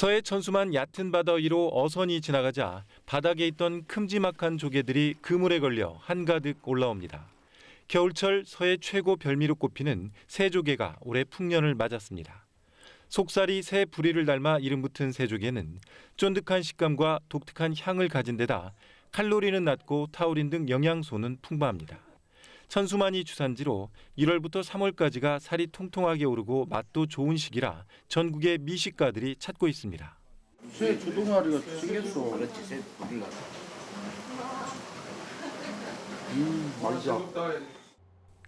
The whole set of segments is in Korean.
서해 천수만 얕은 바다 위로 어선이 지나가자 바닥에 있던 큼지막한 조개들이 그물에 걸려 한가득 올라옵니다. 겨울철 서해 최고 별미로 꼽히는 새조개가 올해 풍년을 맞았습니다. 속살이 새 부리를 닮아 이름 붙은 새조개는 쫀득한 식감과 독특한 향을 가진 데다 칼로리는 낮고 타우린 등 영양소는 풍부합니다. 천수만이 주산지로 1월부터 3월까지가 살이 통통하게 오르고 맛도 좋은 시기라 전국의 미식가들이 찾고 있습니다. 새 주둥아리가 생겼어. 그렇지 새 부리가 음, 맛있다.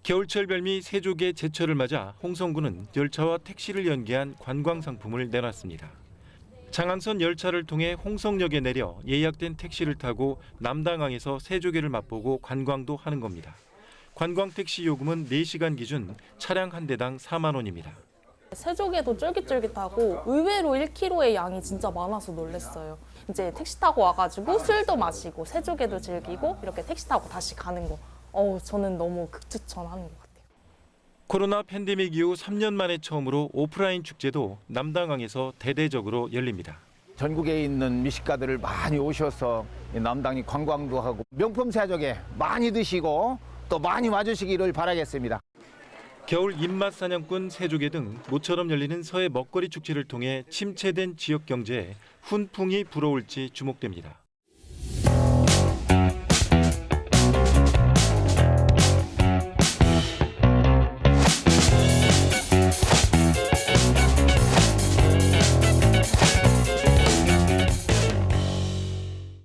겨울철 별미 새조개 제철을 맞아 홍성군은 열차와 택시를 연계한 관광 상품을 내놨습니다. 장안선 열차를 통해 홍성역에 내려 예약된 택시를 타고 남당항에서 새조개를 맛보고 관광도 하는 겁니다. 관광 택시 요금은 4시간 기준 차량 한 대당 4만 원입니다. 새조개도 쫄깃쫄깃하고 의외로 1kg의 양이 진짜 많아서 놀랐어요. 이제 택시 타고 와가지고 술도 마시고 새조개도 즐기고 이렇게 택시 타고 다시 가는 거. 어우 저는 너무 극추천하는 것 같아요. 코로나 팬데믹 이후 3년 만에 처음으로 오프라인 축제도 남당항에서 대대적으로 열립니다. 전국에 있는 미식가들을 많이 오셔서 이 남당이 관광도 하고 명품 새조개 많이 드시고 또 많이 와주시기를 바라겠습니다. 겨울 입맛 사냥꾼 새조개 등 모처럼 열리는 서해 먹거리 축제를 통해 침체된 지역 경제에 훈풍이 불어올지 주목됩니다.